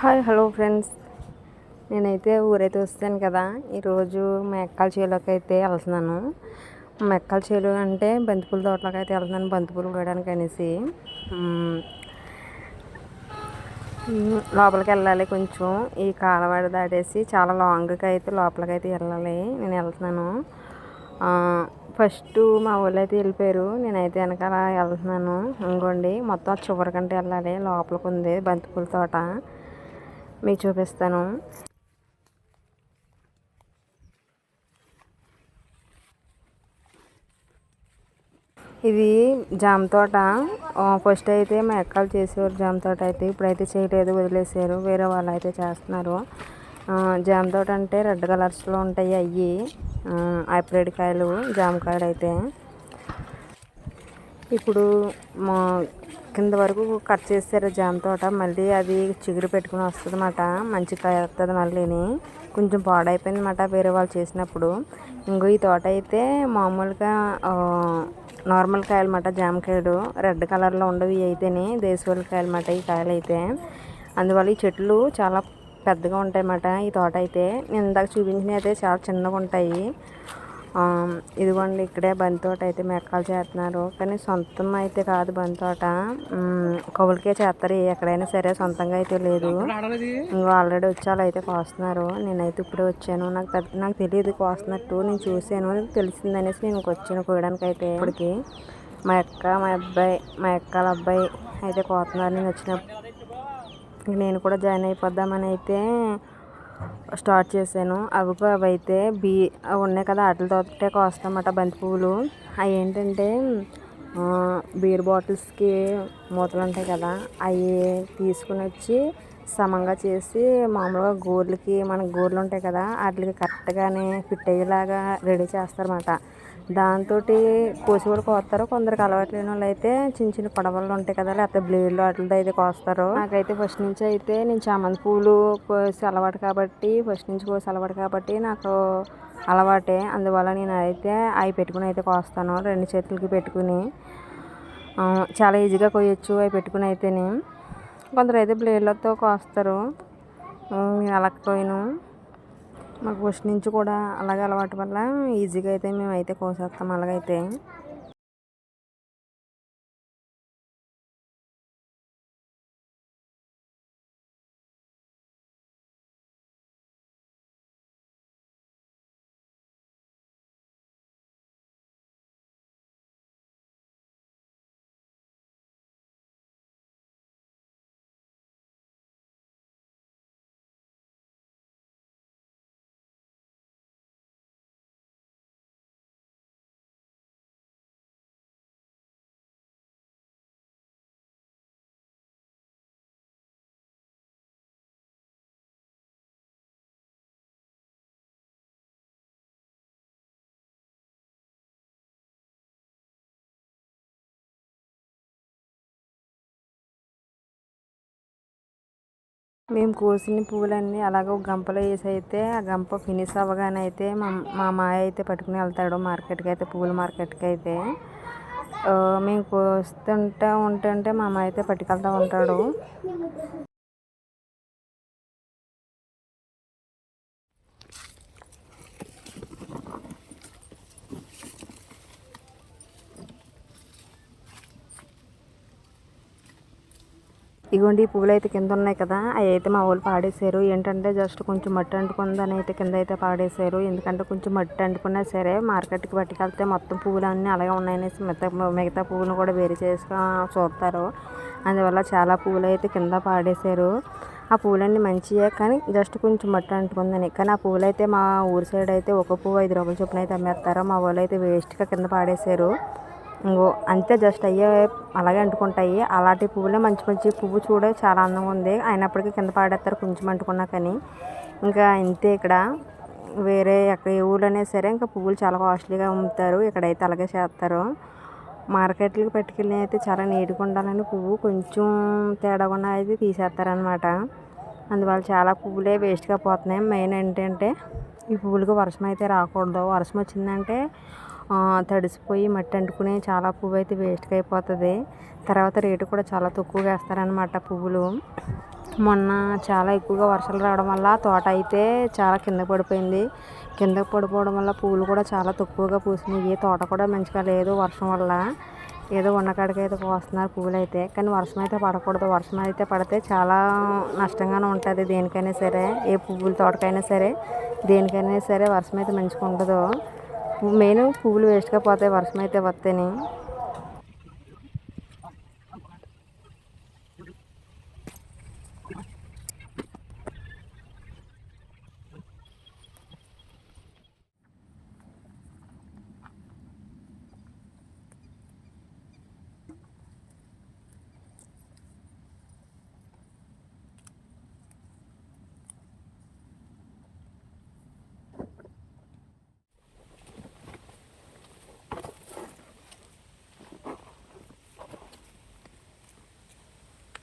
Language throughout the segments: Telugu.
Hi hello friends. నేనైతే ఊరైతే వస్తాను కదా. ఈరోజు మెక్కల చేలోకి అయితే వెళ్తున్నాను. మెక్కల చేలు అంటే బంతిపూల తోటలోకి అయితే వెళ్తున్నాను బంతిపూలు కోయడానికి అనేసి. లోపలికి వెళ్ళాలి కొంచెం. ఈ కాలవాడ దాటేసి చాలా లాంగ్కి అయితే లోపలికి అయితే వెళ్ళాలి. నేను వెళ్తున్నాను. ఫస్ట్ మా ఊళ్ళో అయితే వెళ్ళిపోయారు. నేనైతే వెనకాల వెళ్తున్నాను. ఇంకోండి మొత్తం చివరికంటే వెళ్ళాలి. లోపలికి ఉంది బంతిపూల తోట. మీకు చూపిస్తాను. ఇది జామ తోట. ఫస్ట్ అయితే మా ఎక్కలు చేసేవారు జామ తోట అయితే. ఇప్పుడైతే చేయలేదు వదిలేసారు. వేరే వాళ్ళు అయితే చేస్తున్నారు. జామ తోట అంటే రెడ్ కలర్స్లో ఉంటాయి అవి హైబ్రిడ్ కాయలు జామకాయలు అయితే. ఇప్పుడు మా కింద వరకు కట్ చేస్తారు జామ తోట. మళ్ళీ అది చిగురు పెట్టుకుని వస్తుంది అన్నమాట మంచి కాయ వస్తుంది మళ్ళీని. కొంచెం పాడైపోయింది అన్నమాట వేరే వాళ్ళు చేసినప్పుడు. ఇంకో ఈ తోట అయితే మామూలుగా నార్మల్ కాయలు అన్నమాట జామకాయలు. రెడ్ కలర్లో ఉండవు ఇవి అయితేనే దేశవాళీ కాయలు అన్నమాట ఈ కాయలు అయితే అందువల్ల ఈ చెట్లు చాలా పెద్దగా ఉంటాయి అన్నమాట ఈ తోట అయితే. నేను ఇందాక చూపించినవి అయితే చాలా చిన్నగా ఉంటాయి. ఇదిగోండి ఇక్కడే బంతి తోట అయితే మెక్కలు చేస్తున్నారు. కానీ సొంతం అయితే కాదు బంతి తోట. ఉమ్, కవులకే చేస్తారు. ఎక్కడైనా సరే సొంతంగా అయితే లేదు. ఇంకో ఆల్రెడీ వచ్చి వాళ్ళు అయితే కోస్తున్నారు. నేనైతే ఇప్పుడే వచ్చాను. నాకు పెద్ద నాకు తెలియదు కోస్తున్నట్టు. నేను చూశాను. తెలిసిందనేసి నేను వచ్చాను కోయడానికి అయితే ఇప్పటికి. మా అక్క మా అబ్బాయి మా అక్కల అబ్బాయి అయితే కోస్తున్నారు. నేను వచ్చినప్పుడు నేను కూడా జాయిన్ అయిపోద్దామని అయితే స్టార్ట్ చేశాను. అవి అవైతే అవి అయితే బీ అవి ఉన్నాయి కదా వాటితోటే కోస్తామట బంతి పువ్వులు అవి ఏంటంటే బీర్ బాటిల్స్కి మూతలు ఉంటాయి కదా అవి తీసుకుని వచ్చి సమంగా చేసి మామూలుగా గోర్లకి మన గోర్లు ఉంటాయి కదా వాటికి కరెక్ట్గానే ఫిట్ అయ్యేలాగా రెడీ చేస్తారన్నమాట. దాంతో కోసి కూడా కోస్తారు. కొందరికి అలవాటు లేని వాళ్ళు అయితే చిన్న చిన్న కొడవలు ఉంటాయి కదా లేకపోతే బ్లేడ్లు వాటితో అయితే కోస్తారు. నాకైతే ఫస్ట్ నుంచి అయితే నేను చామంతి పూలు కోసి అలవాటు కాబట్టి ఫస్ట్ నుంచి కోసి అలవాటు కాబట్టి నాకు అలవాటే. అందువల్ల నేను అయితే అవి పెట్టుకుని అయితే కోస్తాను రెండు చేతులకి పెట్టుకుని. చాలా ఈజీగా కోయొచ్చు అవి పెట్టుకుని అయితేనే. కొందరు అయితే బ్లేడ్లతో కోస్తారు. నేను అలా కోయను. మాకు ఫస్ట్ నుంచి కూడా అలాగే అలవాటు వల్ల ఈజీగా అయితే మేము అయితే కోసేస్తాం. అలాగైతే మేము కోసిన పువ్వులన్నీ అలాగే ఒక గంపలో వేసి అయితే ఆ గంప ఫినిష్ అవ్వగానే అయితే మా మా మాయ అయితే పట్టుకుని వెళ్తాడు మార్కెట్కి అయితే పువ్వుల మార్కెట్కి అయితే. మేము కోస్తుంటే ఉంటుంటే మా మాయ అయితే పట్టుకెళ్తూ ఉంటాడు. ఇగోండి ఈ పువ్వులు అయితే కింద ఉన్నాయి కదా అవి అయితే మా వాళ్ళు పాడేశారు. ఏంటంటే జస్ట్ కొంచెం మట్టి అంటుకుందని అయితే కింద అయితే పాడేశారు. ఎందుకంటే కొంచెం మట్టి అంటుకున్నా సరే మార్కెట్కి పట్టుకెళ్తే మొత్తం పువ్వులు అన్నీ అలాగే ఉన్నాయనేసి మిగతా మిగతా పువ్వులు కూడా వేరు చేసి చూస్తారు. అందువల్ల చాలా పువ్వులు అయితే కింద పాడేశారు. ఆ పువ్వులన్నీ మంచివే కానీ జస్ట్ కొంచెం మట్టి అంటుకుందని. కానీ ఆ పువ్వులు అయితే మా ఊరి సైడ్ అయితే ఒక పువ్వు ఐదు రూపాయల చొప్పున అయితే అమ్మేస్తారు. మా వాళ్ళు అయితే వేస్ట్గా కింద పాడేశారు. ఇంకో అంతే జస్ట్ అయ్యే అలాగే అంటుకుంటాయి. అలాంటి పువ్వులే మంచి మంచి పువ్వు చూడే చాలా అందంగా ఉంది. అయినప్పటికీ కింద పాడేస్తారు కొంచెం అంటుకున్నా కానీ. ఇంకా ఇంతే ఇక్కడ. వేరే ఎక్కడ ఏ ఊళ్ళైనా సరే ఇంకా పువ్వులు చాలా కాస్ట్లీగా అమ్ముతారు. ఇక్కడైతే అలాగే చేస్తారు. మార్కెట్లకు పట్టుకెళ్ళి అయితే చాలా నీట్గా ఉండాలని పువ్వు కొంచెం తేడా ఉన్న అయితే తీసేస్తారనమాట అందువల్ల చాలా పువ్వులే వేస్ట్గా పోతున్నాయి. మెయిన్ ఏంటంటే ఈ పువ్వులకు వర్షం అయితే రాకూడదు. వర్షం వచ్చిందంటే తడిసిపోయి మట్టి అంటుకుని చాలా పువ్వు అయితే వేస్ట్గా అయిపోతుంది. తర్వాత రేటు కూడా చాలా తక్కువగా వేస్తారనమాట పువ్వులు. మొన్న చాలా ఎక్కువగా వర్షాలు రావడం వల్ల తోట అయితే చాలా కింద పడిపోయింది. కింద పడిపోవడం వల్ల పూలు కూడా చాలా తక్కువగా పూసినాయి తోట కూడా మంచిగా లేదు వర్షం వల్ల. ఏదో ఉన్న కాడికి అయితే పోస్తున్నారు పువ్వులు అయితే కానీ వర్షం అయితే పడకూడదు. వర్షం అయితే పడితే చాలా నష్టంగానే ఉంటుంది దేనికైనా సరే. ఏ పువ్వుల తోటకైనా సరే దేనికైనా సరే వర్షం అయితే మంచిగా ఉండదు. మెయిన్ పువ్వులు వేస్ట్గా పోతాయి వర్షం అయితే వస్తేనే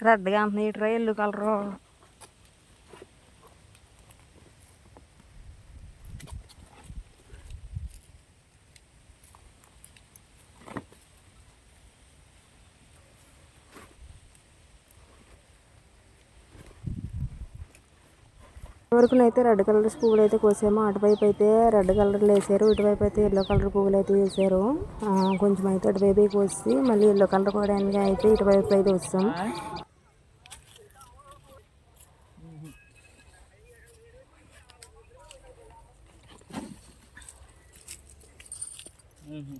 రెడ్గా అంటున్నాయి. ఇట్రా ఎల్లు కలరు. వరకు అయితే రెడ్ కలర్ పువ్వులు అయితే కోసాము. అటువైపు అయితే రెడ్ కలర్లు వేసారు ఇటువైపు అయితే ఎల్లో కలర్ పువ్వులు అయితే వేసారు. కొంచెం అయితే అటువైపు కోసి మళ్ళీ ఎల్లో కలర్ కూడా అయితే ఇటువైపు అయితే వస్తాం Угу.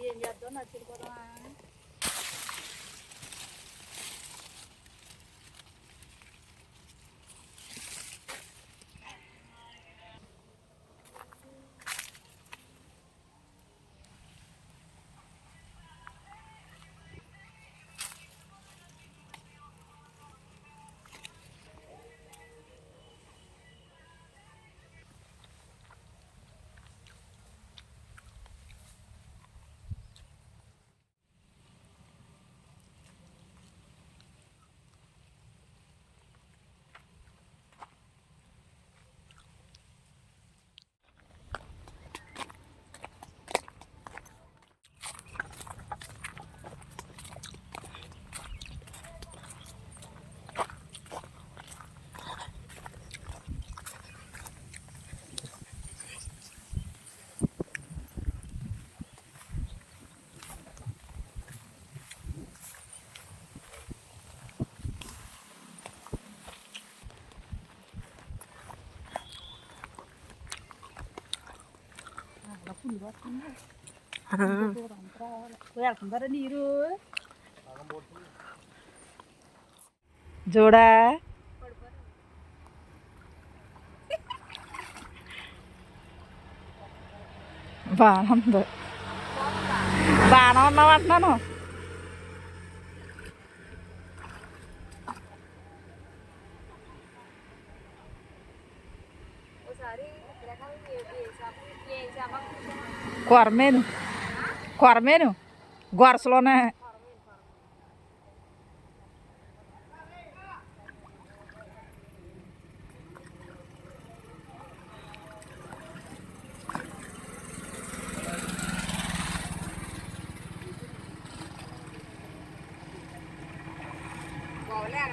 Iya, iya, donat sih, వెళ్తుందరా నీరు చూడా బాగానే ఉంది బాగానే ఉన్నావు కొరమేను కొరమేను గొరసలోనే బాగోలే